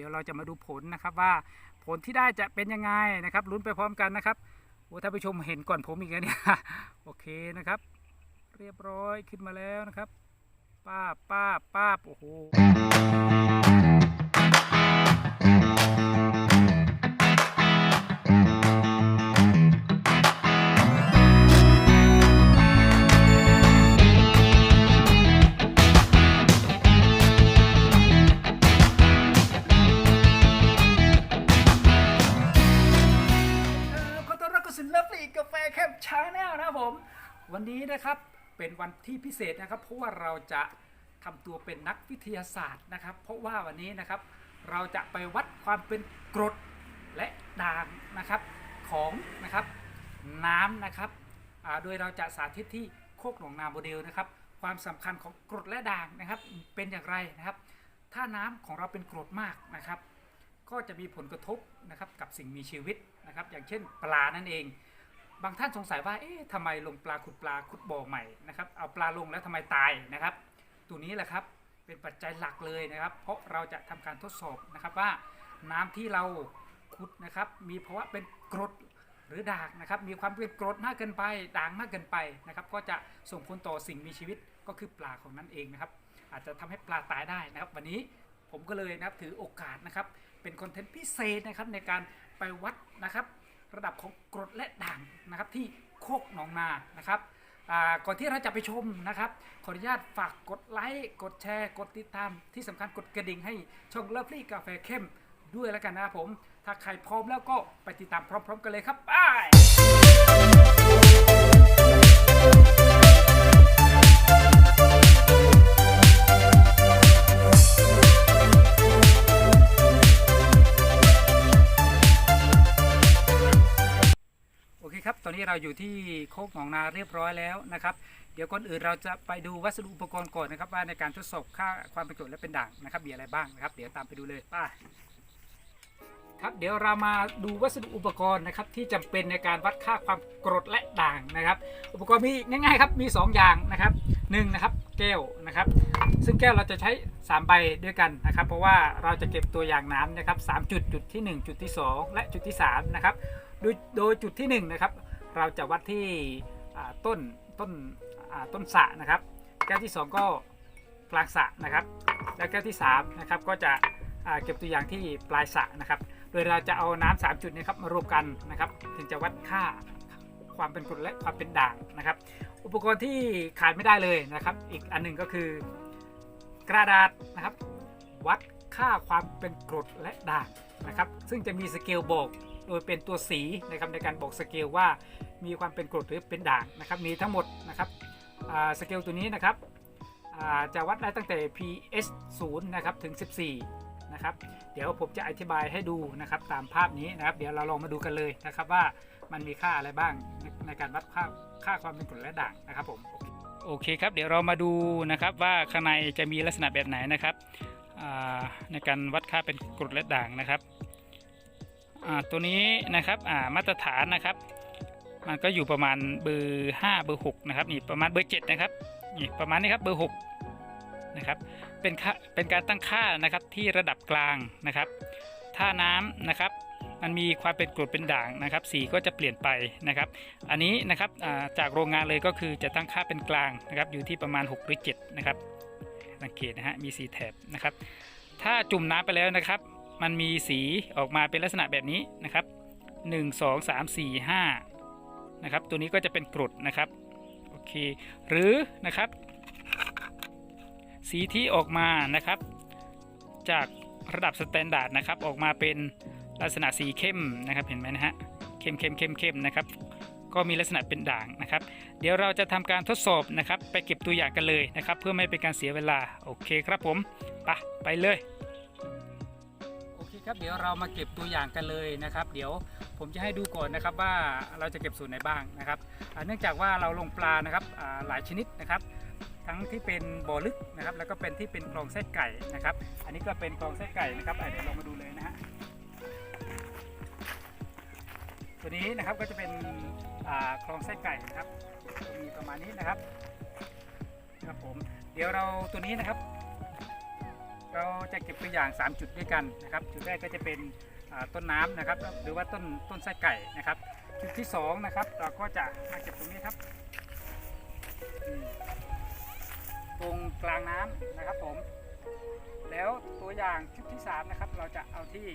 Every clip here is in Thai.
ดี๋ยวเราจะมาดูผลนะครับว่าผลที่ได้จะเป็นยังไงนะครับลุ้นไปพร้อมกันนะครับโอ้ท่านผู้ชมเห็นก่อนผมอีกแล้วเนี่ยโอเคนะครับ เรียบร้อยขึ้นมาแล้วนะครับ ป้าป้าป้าโอ้โห ชาแนลนะครับผม วันนี้นะครับเป็นวันที่พิเศษนะครับเพราะว่าเราจะทำตัวเป็นนักวิทยาศาสตร์นะครับ เพราะว่าวันนี้นะครับเราจะไปวัดความเป็นกรดและด่างนะครับของนะครับน้ำนะครับโดยเราจะสาธิตที่โคกหนองนาโมเดลนะครับ ความสำคัญของกรดและด่างนะครับเป็นอย่างไรนะครับ ถ้าน้ำของเราเป็นกรดมากนะครับ ก็จะมีผลกระทบนะครับกับสิ่งมีชีวิตนะครับ อย่างเช่นปลานั่นเอง บางท่านสงสัยว่า เอ๊ะทำไมลงปลาขุดปลาขุดบ่อใหม่นะครับ เอาปลาลงแล้วทำไมตายนะครับ ตัวนี้แหละครับ เป็นปัจจัยหลักเลยนะครับ เพราะเราจะทำการทดสอบนะครับว่าน้ำที่เราขุดนะครับ มีภาวะเป็นกรดหรือด่างนะครับ มีความเป็นกรดมากเกินไป ด่างมากเกินไปนะครับ ก็จะส่งผลต่อสิ่งมีชีวิตก็คือปลาของนั้นเองนะครับ อาจจะทำให้ปลาตายได้นะครับ วันนี้ผมก็เลยนะครับถือโอกาสนะครับ เป็นคอนเทนต์พิเศษนะครับในการไปวัดนะครับ ระดับของกรดและด่างนะครับที่โคกหนองนานะครับก่อนที่เราจะไปชมนะครับ ขออนุญาตฝากกดไลค์กดแชร์ กดติดตาม ที่สำคัญกดกระดิ่งให้ช่องเลิฟลี่กาแฟเข้มด้วยแล้วกันนะครับผม ถ้าใครพร้อมแล้วก็ไปติดตามพร้อม ๆ กันเลยครับไป เคครับตอนนี้เราอยู่ที่โคกหนองนาเรียบร้อยแล้วนะครับ เดี๋ยวก่อนอื่นเราจะไปดูวัสดุอุปกรณ์ก่อนนะครับ ว่าในการทดสอบค่าความเป็นกรดและเป็นด่างนะครับมีอะไรบ้างนะครับ เดี๋ยวตามไปดูเลยป้าครับเดี๋ยวเรามาดูวัสดุอุปกรณ์นะครับที่จำเป็นในการวัดค่าความกรดและด่างนะครับ อุปกรณ์มีง่ายๆครับมี 2 อย่างนะครับหนึ่งนะครับแก้วนะครับ ซึ่งแก้วเราจะใช้ 3 ใบด้วยกันนะครับ เพราะว่าเราจะเก็บตัวอย่างน้ำนะครับ3จุดจุดที่ 1 จุดที่ 2 และจุดที่3นะครับโดยโดยจุดที่1นะครับ เราจะวัดที่ต้นต้นต้นสะนะครับ แก้วที่ 2 ก็กลางสะนะครับ และแก้วที่3นะครับก็จะเก็บตัวอย่างที่ปลายสะนะครับ โดยเราจะเอาน้ำสามจุดนี้ครับมารวมกันนะครับ ถึงจะวัดค่าความเป็นกรดและความเป็นด่างนะครับ อุปกรณ์ที่ขาดไม่ได้เลยนะครับ อีกอันหนึ่งก็คือกระดาษนะครับ วัดค่าความเป็นกรดและด่างนะครับ ซึ่งจะมีสเกลบอกโดยเป็นตัวสีนะครับในการบอกสเกลว่ามีความเป็นกรดหรือเป็นด่างนะครับมีทั้งหมดนะครับสเกลตัวนี้นะครับจะวัดได้ตั้งแต่ pH 0นะครับถึง 14นะครับเดี๋ยวผมจะอธิบายให้ดูนะครับตามภาพนี้นะครับ เดี๋ยวเราลองมาดูกันเลยนะครับว่ามันมีค่าอะไรบ้างในในการวัดค่าค่าความเป็นกรดและด่างนะครับผมโอเคครับเดี๋ยวเรามาดูนะครับว่าข้างในจะมีลักษณะแบบไหนนะครับในการวัดค่าเป็นกรดและด่างนะครับ ตัวนี้นะครับามาตรฐานนะครับ มันก็อยู่ประมาณเบอร์5เบอร์6นะครับนี่ประมาณเบอร์7นะครับนี่ประมาณนี้ครับเบอร์6นะครับเป็นค่าเป็นการตั้งค่านะครับที่ระดับกลางนะครับ ถ้าน้ำนะครับมันมีความเป็นกรดเป็นด่างนะครับ สีก็จะเปลี่ยนไปนะครับ อันนี้นะครับาจากโรงงานเลยก็คือจะตั้งค่าเป็นกลางนะครับ อยู่ที่ประมาณ 6 หรือ 7 นะครับสังเกตนะฮะมีสีแถบนะครับ ถ้าจุ่มน้ำไปแล้วนะครับ มันมีสีออกมาเป็นลักษณะแบบนี้นะครับ 1 2 3 4 5นะครับ ตัวนี้ก็จะเป็นกรดนะครับโอเคหรือนะครับ สีที่ออกมานะครับ จากระดับสแตนดาร์ดนะครับ ออกมาเป็นลักษณะสีเข้มนะครับเห็นไหมนะฮะเข้มเข้มเข้มเข้มนะครับ ก็มีลักษณะเป็นด่างนะครับ เดี๋ยวเราจะทำการทดสอบนะครับ ไปเก็บตัวอย่างกันเลยนะครับ เพื่อไม่เป็นการเสียเวลาโอเคครับผมไปไปเลย โอเครับเดี๋ยวเรามาเก็บตัวอย่างกันเลยนะครับ เดี๋ยวผมจะให้ดูก่อนนะครับว่าเราจะเก็บส่วนไหนบ้างนะครับเนื่องจากว่าเราลงปลานะครับหลายชนิดนะครับ ทั้งที่เป็นบ่อลึกนะครับ แล้วก็เป็นที่เป็นกลองไส้ไก่นะครับ อันนี้ก็เป็นกลองไส้ไก่นะครับเดี๋ยวเรามาดูเลยนะฮะตัวนี้นะครับก็จะเป็นคลองไส้ไก่นะครับมีประมาณนี้นะครับครับผมเดี๋ยวเราตัวนี้นะครับ เราจะเก็บตัวอย่าง 3 จุดด้วยกันนะครับ จุดแรกก็จะเป็นต้นน้ำนะครับ หรือว่าต้นต้นไส้ไก่นะครับ จุดที่2นะครับเราก็จะมาเก็บตรงนี้ครับ ตรงกลางน้ำนะครับผม แล้วตัวอย่างชุดที่3นะครับเราจะเอาที่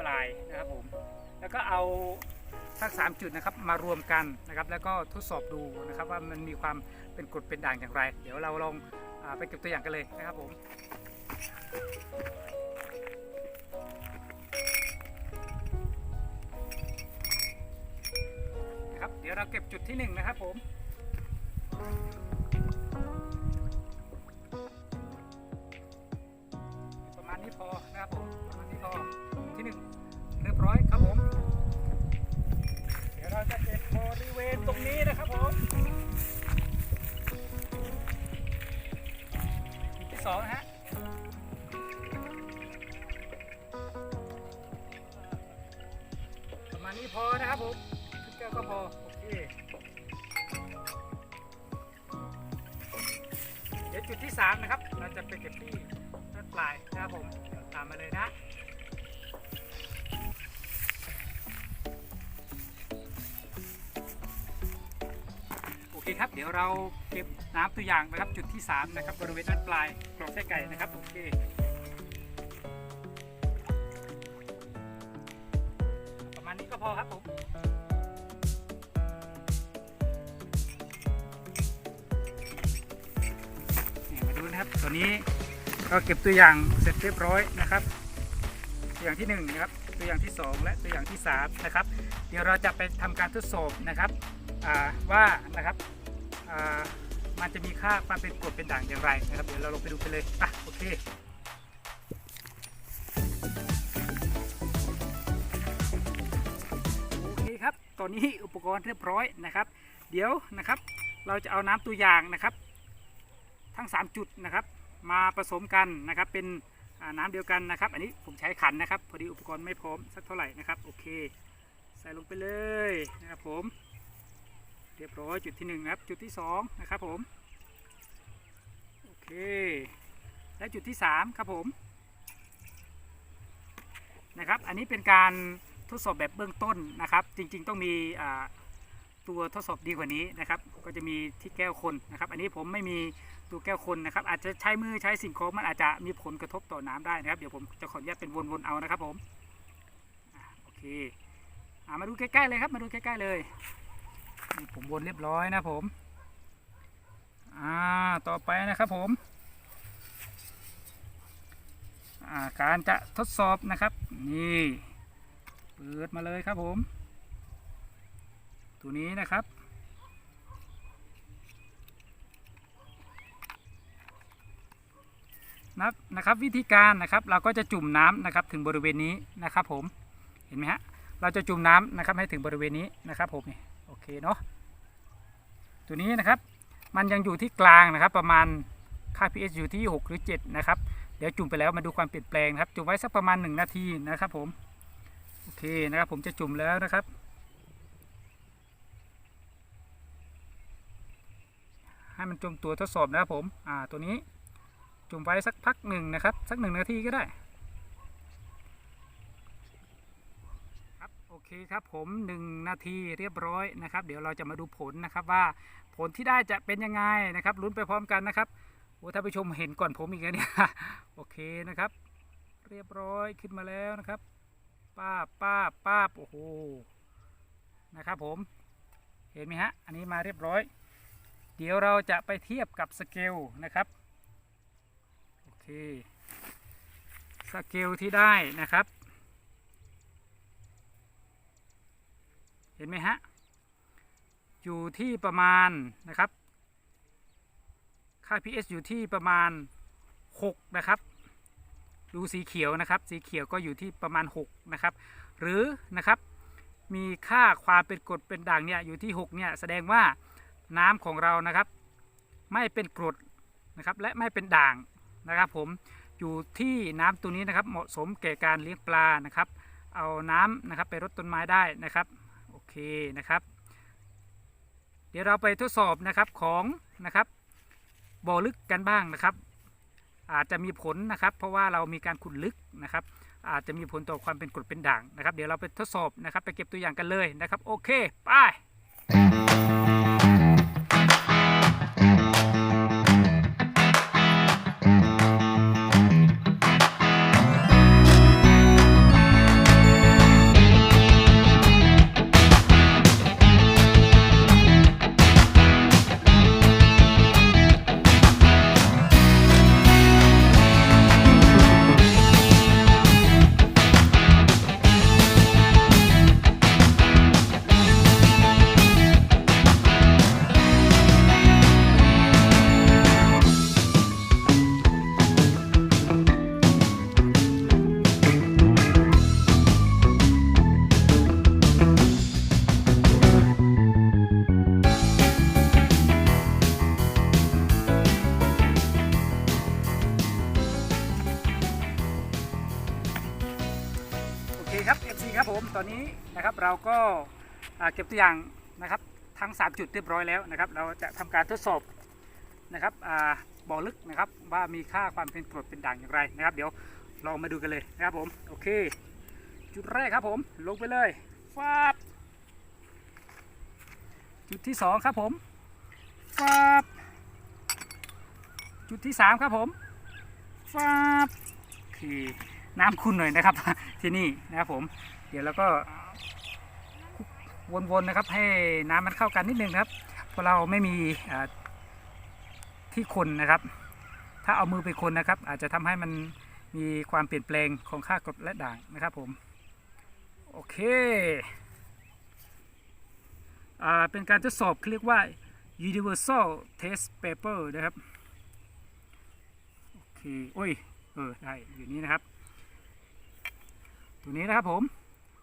ปลายนะครับผม แล้วก็เอาทั้ง3จุดนะครับมารวมกันนะครับ แล้วก็ทดสอบดูนะครับว่ามันมีความเป็นกรดเป็นด่างอย่างไร เดี๋ยวเราลองอไปเก็บตัวอย่างกันเลยนะครับผม นะครับ เดี๋ยวเราเก็บจุดที่หนึ่งนะครับผมประมาณนี้พอนะครับผมประมาณนี้พอที่หนึ่งเรียบร้อยครับผม เดี๋ยวเราจะเก็บบริเวณตรงนี้นะครับผม คครับ เดี๋ยวเราเก็บน้ำตัวอย่างนะครับจุดที่ 3 นะครับ บริเวณด้านปลายกรอกไส้ไก่นะครับ โอเคประมาณนี้ก็พอครับผมนี่มาดูนะครับตัวนี้ก็เก็บตัวอย่างเสร็จเรียบร้อยนะครับ ตัวอย่างที่1นะครับตัวอย่างที่ 2 และตัวอย่างที่ 3 นะครับ เดี๋ยวเราจะไปทำการทดสอบนะครับว่านะครับ มันจะมีค่าความเป็นกรดเป็นด่างอย่างไรนะครับ เดี๋ยวเราลงไปดูกันเลยอะโอเคโอเคครับตอนนี้อุปกรณ์เรียบร้อยนะครับ เดี๋ยวนะครับเราจะเอาน้ำตัวอย่างนะครับ ทั้ง 3 จุดนะครับ มาผสมกันนะครับเป็นน้ำเดียวกันนะครับ อันนี้ผมใช้ขันนะครับ พอดีอุปกรณ์ไม่พร้อมสักเท่าไหร่นะครับโอเค ใส่ลงไปเลยนะครับผม เรียบร้อยจุดที่หนึ่งนะครับจุดที่สองนะครับผมโอเคและจุดที่สามครับผมนะครับอันนี้เป็นการทดสอบแบบเบื้องต้นนะครับ จริงๆต้องมีตัวทดสอบดีกว่านี้นะครับ ก็จะมีที่แก้วคนนะครับ อันนี้ผมไม่มีตัวแก้วคนนะครับ อาจจะใช้มือใช้สิ่งของมันอาจจะมีผลกระทบต่อน้ำได้นะครับ เดี๋ยวผมจะขออนุญาตเป็นวนๆเอานะครับผมอโอเคอมาดูใกล้ๆเลยครับมาดูใกล้ๆเลย ผมวนเรียบร้อยนะผม อ่า ต่อไปนะครับผม อ่า การจะทดสอบนะครับ นี่ เปิดมาเลยครับผม ตัวนี้นะครับนับนะครับวิธีการนะครับเราก็จะจุ่มน้ำนะครับถึงบริเวณนี้นะครับผมเห็นไหมฮะเราจะจุ่มน้ำนะครับให้ถึงบริเวณนี้นะครับผมนี่ โอเคเนาะตัวนี้นะครับมันยังอยู่ที่กลางนะครับ ประมาณค่า pH อยู่ที่ 6 หรือ 7 นะครับ เดี๋ยวจุ่มไปแล้วมาดูความเปลี่ยนแปลงครับ จุ่มไว้สักประมาณ 1 นาทีนะครับผม โอเคนะครับผมจะจุ่มแล้วนะครับ ให้มันจุ่มตัวทดสอบนะครับผม อ่าตัวนี้จุ่มไว้สักพักหนึ่งนะครับ สักหนึ่งนาทีก็ได้ ครับโอ เคครับผม1 นาทีเรียบร้อยนะครับ เดี๋ยวเราจะมาดูผลนะครับว่าผลที่ได้จะเป็นยังไงนะครับลุ้นไปพร้อมกันนะครับโอ้ท่านผู้ชมเห็นก่อนผมอีกแล้วเนี่ยโอเคนะครับ เรียบร้อยขึ้นมาแล้วนะครับป้าป้าป้าโอ้โหนะครับผมเห็นไหมฮะอันนี้มาเรียบร้อย เดี๋ยวเราจะไปเทียบกับสเกลนะครับโอเคสเกลที่ได้นะครับ เห็นไหมฮะ อยู่ที่ประมาณนะครับ ค่า pH อยู่ที่ประมาณ 6 นะครับดูสีเขียวนะครับ สีเขียวก็อยู่ที่ประมาณ 6 นะครับ หรือนะครับมีค่าความเป็นกรดเป็นด่างเนี่ยอยู่ที่ 6 เนี่ยแสดงว่าน้ำของเรานะครับ ไม่เป็นกรดนะครับและไม่เป็นด่างนะครับผมอยู่ที่น้ำตัวนี้นะครับเหมาะสมแก่การเลี้ยงปลานะครับ เอาน้ำนะครับไปรดต้นไม้ได้นะครับ เคนะครับ เดี๋ยวเราไปทดสอบนะครับของนะครับบ่อลึกกันบ้างนะครับ อาจจะมีผลนะครับ เพราะว่าเรามีการขุดลึกนะครับ อาจจะมีผลต่อความเป็นกรดเป็นด่างนะครับ เดี๋ยวเราไปทดสอบนะครับ ไปเก็บตัวอย่างกันเลยนะครับ โอเค ไป เราก็าเก็บตัวอย่างนะครับทั้ง 3 จุดเรียบร้อยแล้วนะครับ เราจะทำการทดสอบนะครับบ่อลึกนะครับว่ามีค่าความเป็นกรดเป็นด่างอย่างไรนะครับ เดี๋ยวลองมาดูกันเลยนะครับผมโอเค จุดแรกครับผมลงไปเลยฟาบจุดที่ 2 ครับผมฟาบจุดที่ 3 ครับผมฟาบคือน้ำขุ่นหน่อยนะครับที่นี่นะครับผม เดี๋ยวเราก็ วนๆนะครับ ให้น้ำมันเข้ากันนิดนึงครับเพราะเราไม่มีที่คนนะครับ ถ้าเอามือไปคนนะครับ อาจจะทำให้มันมีความเปลี่ยนแปลงของค่ากรดและด่างนะครับผมโอเคอเป็นการทดสอบเขาเรียกว่า universal test paper นะครับโอเคโอ้ยเออได้อยู่นี้นะครับ ตัวนี้นะครับผม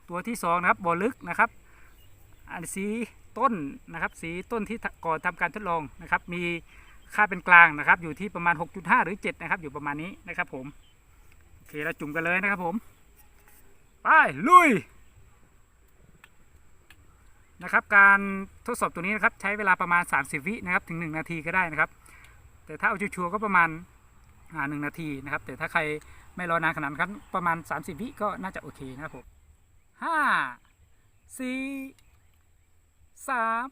ตัวที่สองนะครับบ่อลึกนะครับ สีต้นนะครับ สีต้นที่ก่อนทำการทดลองนะครับ มีค่าเป็นกลางนะครับ อยู่ที่ประมาณ 6.5 หรือ 7 นะครับ อยู่ประมาณนี้นะครับผม โอเคเราจุ่มกันเลยนะครับผม ไป ลุย นะครับ การทดสอบตัวนี้นะครับ ใช้เวลาประมาณ 30 วินะครับ ถึง 1 นาทีก็ได้นะครับ แต่ถ้าเอาชัวร์ก็ประมาณหนึ่งนาทีนะครับ แต่ถ้าใครไม่รอนานขนาดนั้นประมาณ 30 วิก็น่าจะโอเคนะครับผมห้าสี่ สาม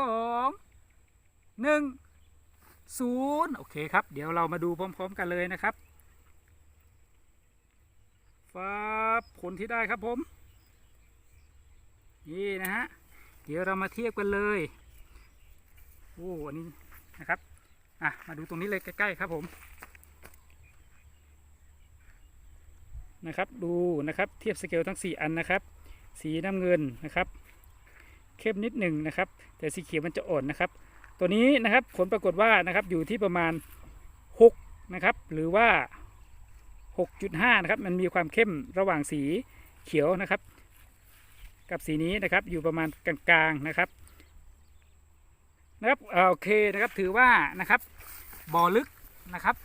สองหนึ่งศูนย์โอเคครับ เดี๋ยวเรามาดูพร้อม ๆ กันเลยนะครับฟ้าผลที่ได้ครับผม นี่นะฮะ เดี๋ยวเรามาเทียบกันเลย โอ้อันนี้นะครับ อะ มาดูตรงนี้เลยใกล้ๆครับผม นะครับ ดูนะครับ เทียบสเกลทั้ง 4 อันนะครับ สีน้ำเงินนะครับ เข้มนิดหนึ่งนะครับ แต่สีเขียวมันจะอ่อนนะครับ ตัวนี้นะครับผลปรากฏว่านะครับอยู่ที่ประมาณ 6 นะครับ หรือว่า 6.5 นะครับ มันมีความเข้มระหว่างสีเขียวนะครับ กับสีนี้นะครับอยู่ประมาณกลางๆนะครับนะครับโอเคนะครับถือว่านะครับบ่อลึกนะครับ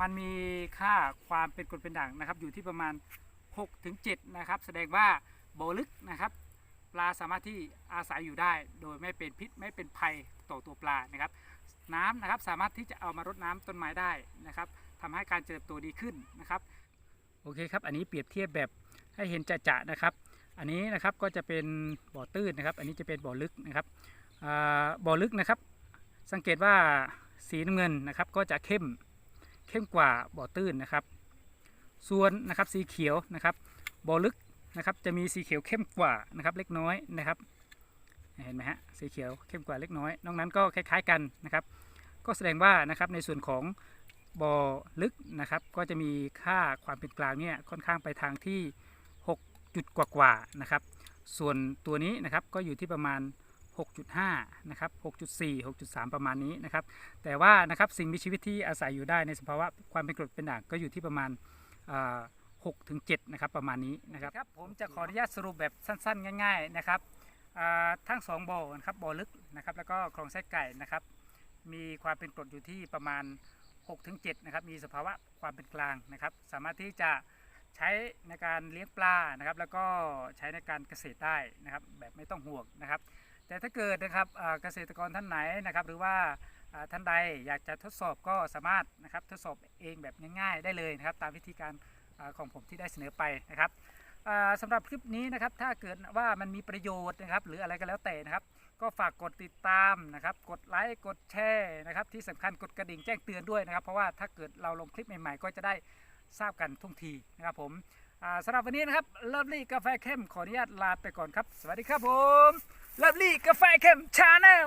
มันมีค่าความเป็นกรดเป็นด่างนะครับ อยู่ที่ประมาณ6ถึง7นะครับ แสดงว่าบ่อลึกนะครับ ลาสามารถที่อาศัยอยู่ได้โดยไม่เป็นพิษไม่เป็นภัยต่อตัวปลานะครับ น้ำนะครับสามารถที่จะเอามารดน้ำต้นไม้ได้นะครับทำให้การเจริญติบโตดีขึ้นนะครับ โอเคครับ อันนี้เปรียบเทียบแบบให้เห็นจะๆนะครับ อันนี้นะครับก็จะเป็นบ่อตื้นนะครับ อันนี้จะเป็นบ่อลึกนะครับบ่อลึกนะครับ สังเกตว่าสีน้ำเงินนะครับ ก็จะเข้มเข้มกว่าบ่อตื้นนะครับ ส่วนนะครับสีเขียวนะครับบ่อลึก นะครับจะมีสีเขียวเข้มกว่านะครับเล็กน้อยนะครับเห็นไหมฮะสีเขียวเข้มกว่าเล็กน้อยนอกนั้นก็คล้ายๆกันนะครับ ก็แสดงว่านะครับในส่วนของบ่อลึกนะครับ ก็จะมีค่าความเป็นกลางเนี่ยค่อนข้างไปทางที่ 6 จุดกว่าๆนะครับ ส่วนตัวนี้นะครับก็อยู่ที่ประมาณ 6.5 นะครับ 6.4 6.3 ประมาณนี้นะครับ แต่ว่านะครับสิ่งมีชีวิตที่อาศัยอยู่ได้ในสภาวะความเป็นกรดเป็นด่างก็อยู่ที่ประมาณ 6ถึง7นะครับประมาณนี้นะครับครับผมจะขออนุญาตสรุปแบบสั้นๆ ง่าย ๆนะครับทั้ง 2บ่อนะครับบ่อลึกนะครับแล้วก็คลองไส้ไก่นะครับ มีความเป็นกรดอยู่ที่ประมาณ6ถึง7นะครับมีสภาวะความเป็นกลางนะครับ สามารถที่จะใช้ในการเลี้ยงปลานะครับ แล้วก็ใช้ในการเกษตรได้นะครับ แบบไม่ต้องห่วงนะครับ แต่ถ้าเกิดนะครับเกษตรกรท่านไหนนะครับ หรือว่าท่านใดอยากจะทดสอบก็สามารถนะครับทดสอบเองแบบง่าย ๆ ได้เลยนะครับ ตามวิธีการ ของผมที่ได้เสนอไปนะครับอ่าสำหรับคลิปนี้นะครับถ้าเกิดว่ามันมีประโยชน์นะครับ หรืออะไรก็แล้วแต่นะครับ ก็ฝากกดติดตามนะครับ กดไลค์กดแชร์นะครับ ที่สำคัญกดกระดิ่งแจ้งเตือนด้วยนะครับ เพราะว่าถ้าเกิดเราลงคลิปใหม่ๆ ก็จะได้ทราบกันทุกทีนะครับผมสำหรับวันนี้นะครับเลิฟลี่กาแฟเข้มขออนุญาตลาไปก่อนครับ สวัสดีครับผมเลิฟลี่กาแฟเข้มชาแนล